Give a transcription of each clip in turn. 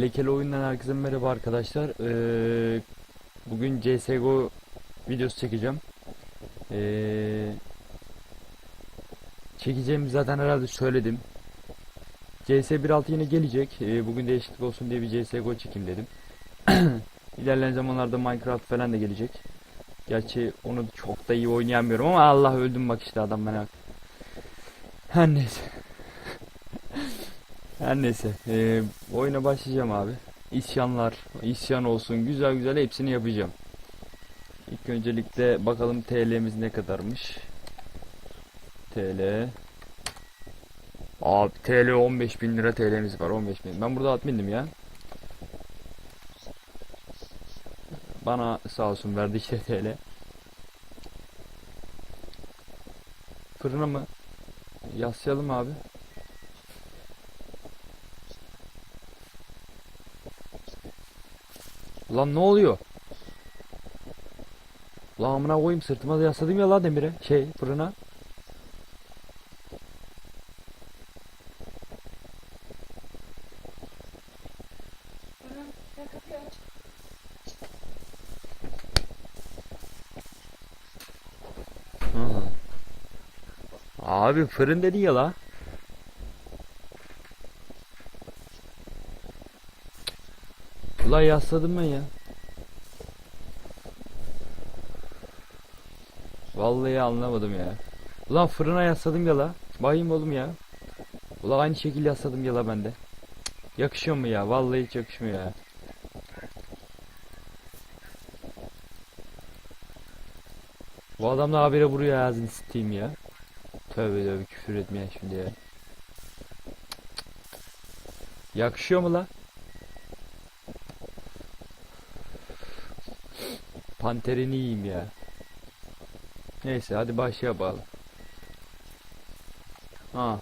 Lekeli oyundan herkese merhaba arkadaşlar. Ee, bugün CSGO videosu çekeceğim. Ee, çekeceğimi zaten herhalde söyledim. CS 1.6 yine gelecek. Ee, bugün değişiklik olsun diye bir CSGO çekeyim dedim. İlerleyen zamanlarda Minecraft falan da gelecek. Gerçi onu çok da iyi oynayamıyorum ama Allah öldüm bak işte adam bana. Her neyse. Her neyse. Ee, oyuna başlayacağım abi. İsyanlar, isyan olsun güzel güzel hepsini yapacağım. İlk öncelikle bakalım TL'miz ne kadarmış. TL. Abi TL 15 bin lira TL'miz var 15 bin. Ben burada admindim ya. Bana sağ olsun verdi işte TL. Fırına mı? Yaslayalım abi. Lan ne oluyor? Lan amına koyayım sırtıma da yasladım ya la demire. Şey fırına. Abi fırın dedi ya la. Ulan yasladım ben ya. Vallahi anlamadım ya. Ulan fırına yasladım ya la. Bayım oğlum ya. Ulan aynı şekilde yasladım ya la bende. Yakışıyor mu ya? Vallahi hiç yakışmıyor ya. Bu adam da habire vuruyor ağzını sıtayım ya. Tövbe tövbe küfür etmeye şimdi ya. Yakışıyor mu la? Panterini yiyeyim ya. Neyse hadi başlayalım. Ha.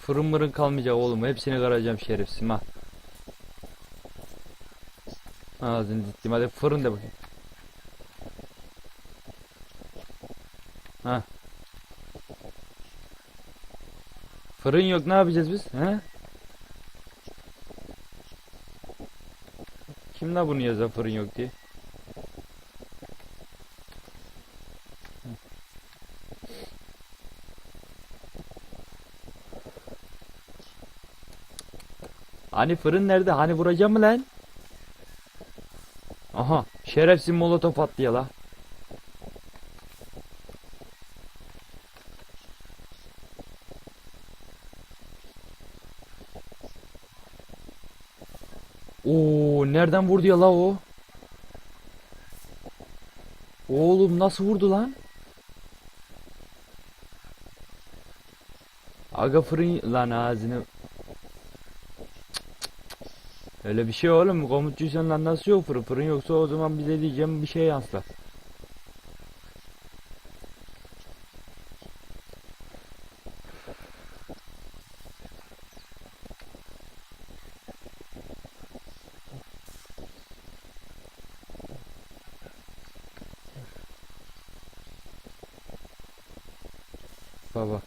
Fırın mırın kalmayacak oğlum. Hepsini karacağım şerefsizim ha. Ağzını diktim. Hadi fırın de bakayım. Ha. Fırın yok ne yapacağız biz? He? Kim la bunu yazan fırın yok diye? Hani fırın nerede? Hani vuracağım mı lan? Aha şerefsiz molotof attı ya la. Oo nereden vurdu ya la o? Oğlum nasıl vurdu lan? Aga fırın lan ağzını Öyle bir şey oğlum komutçuysan lan nasıl yok fırın fırın yoksa o zaman bize diyeceğim bir şey yansla. Baba.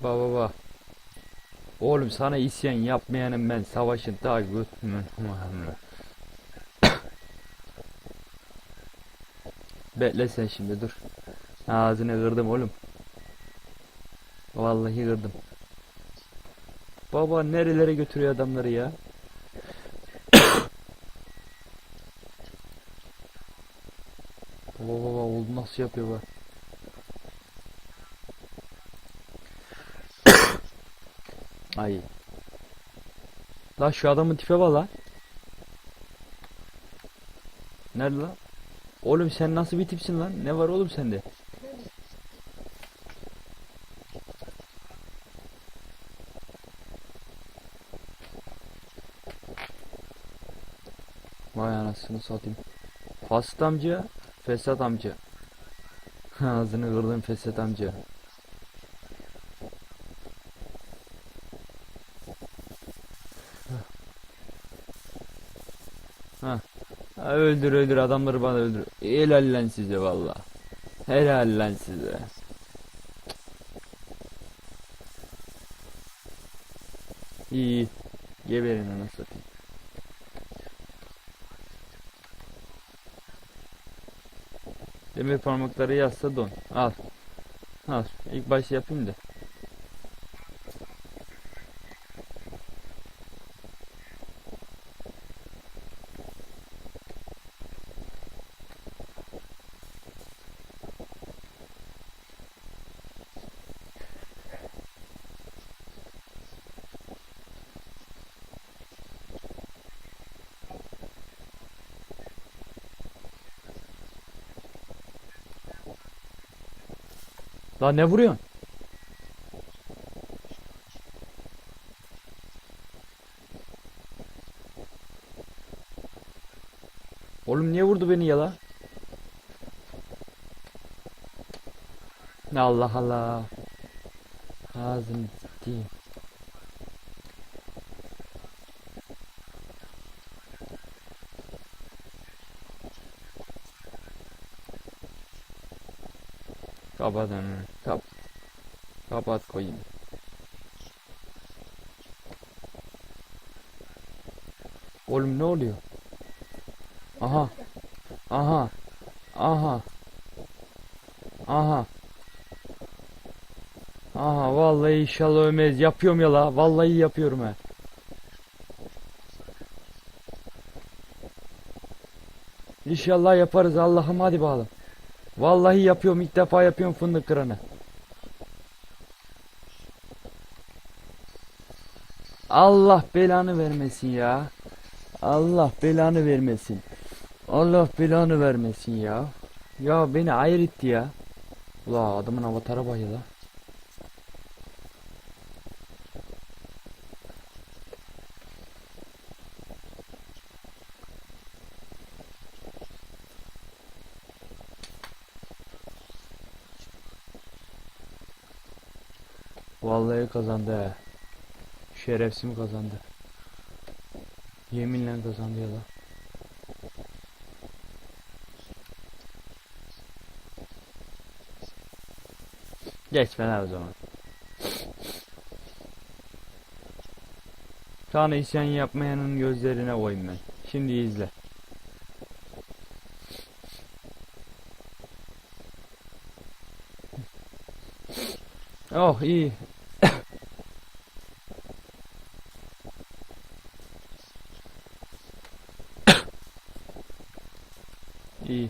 Baba baba. Oğlum sana isyan yapmayanım ben savaşın ta götümün Bekle sen şimdi dur. Ağzını kırdım oğlum. Vallahi kırdım. Baba nerelere götürüyor adamları ya? Baba baba oğlum nasıl yapıyor bak. Ay. La şu adamın tipe var la. Nerede la? Oğlum sen nasıl bir tipsin lan? Ne var oğlum sende? Vay anasını satayım. Fasıt amca, Fesat amca. Ağzını kırdım Fesat amca. Ha, öldür öldür adamları bana öldür. Helal lan size valla. Helal lan size. İyi. Geberin anasını satayım. Demir parmakları yazsa don. Al. Al. İlk başta yapayım da. Lan ne vuruyorsun? Oğlum niye vurdu beni ya la? Allah Allah. Ağzını sikeyim. Kapat onu. Kap. Kapat koyayım. Oğlum ne oluyor? Aha. Aha. Aha. Aha. Aha vallahi inşallah ölmez. Yapıyorum ya la. Vallahi yapıyorum ha. İnşallah yaparız Allah'ım hadi bakalım. Vallahi yapıyorum ilk defa yapıyorum fındık kıranı. Allah belanı vermesin ya. Allah belanı vermesin. Allah belanı vermesin ya. Ya beni ayır etti ya. Ula adamın avatara bak ya la. Vallahi kazandı he. Şerefsim kazandı. Yeminle kazandı ya la. Geç ben o zaman. Tanrı isyan yapmayanın gözlerine koyayım ben. Şimdi izle. Oh iyi. İyi.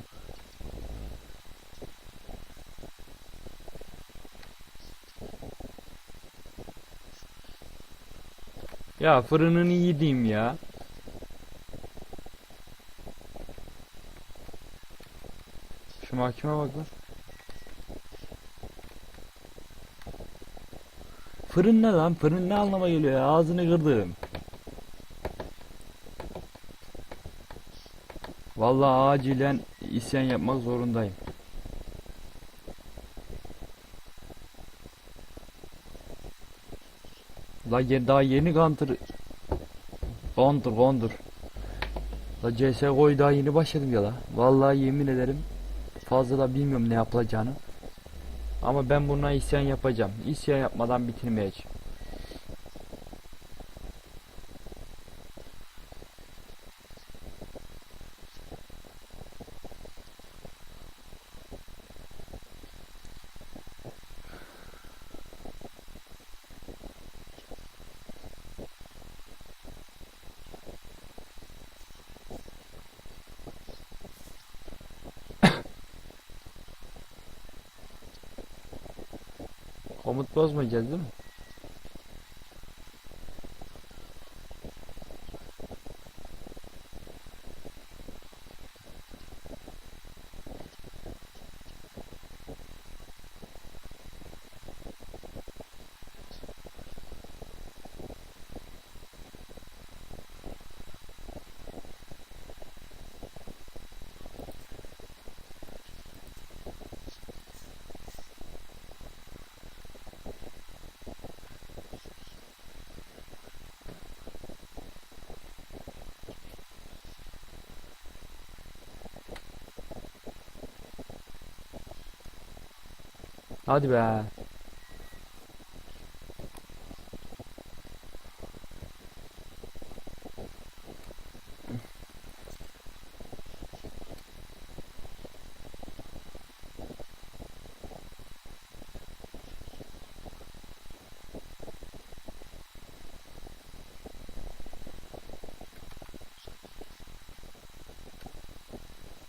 Ya fırınını yediğim ya. Şu mahkeme bak lan. Fırın ne lan? Fırın ne anlama geliyor ya? Ağzını kırdım. Vallahi acilen isyan yapmak zorundayım. La daha yeni Counter Counter Counter La CSGO'yu daha yeni başladım ya la. Vallahi yemin ederim Fazla da bilmiyorum ne yapılacağını. Ama ben buna isyan yapacağım. İsyan yapmadan bitirmeyeceğim Komut bozmayacağız değil mi? Hadi be.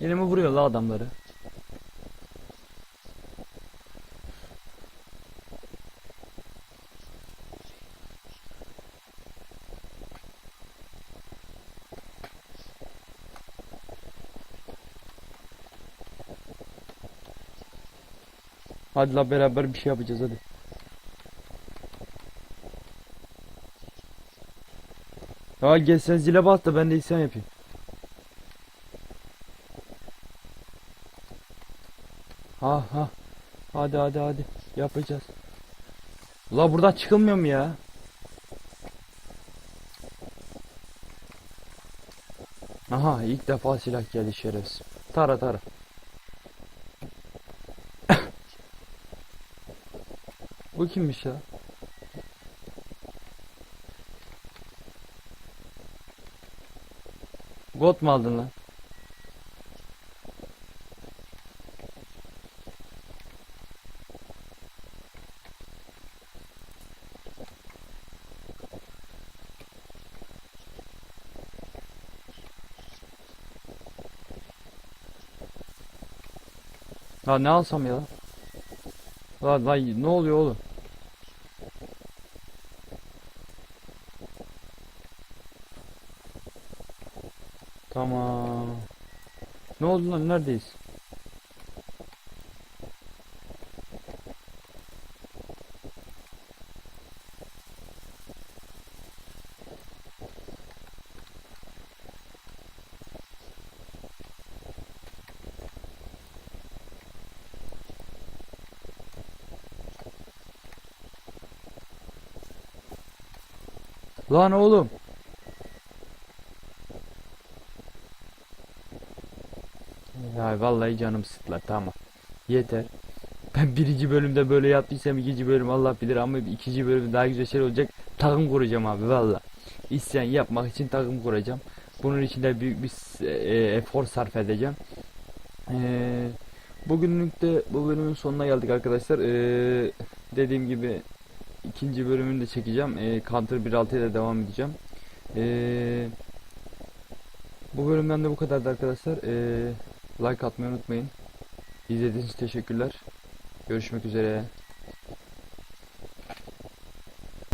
Elimi vuruyor la adamları. Hadi la beraber bir şey yapacağız hadi. Ya gel sen zile bas da ben de isyan yapayım. Ha ha. Hadi hadi hadi. Yapacağız. La buradan çıkılmıyor mu ya? Aha ilk defa silah geldi şerefsiz. Tara tara. Bu kimmiş ya? God mu aldın lan? Ya ne alsam ya? Lan lan ne oluyor oğlum? Tamam. Ne oldu lan neredeyiz? Lan oğlum. Ya vallahi canım sıkla tamam. Yeter. Ben birinci bölümde böyle yaptıysam ikinci bölüm Allah bilir ama ikinci bölüm daha güzel şey olacak. Takım kuracağım abi valla. İsyan yapmak için takım kuracağım. Bunun için de büyük bir s- e, efor sarf edeceğim. Ee, bugünlük de bu bölümün sonuna geldik arkadaşlar. Ee, dediğim gibi ikinci bölümünü de çekeceğim. Ee, Counter 1.6'ya da devam edeceğim. Ee, bu bölümden de bu kadardı arkadaşlar. Ee, like atmayı unutmayın. İzlediğiniz için teşekkürler. Görüşmek üzere.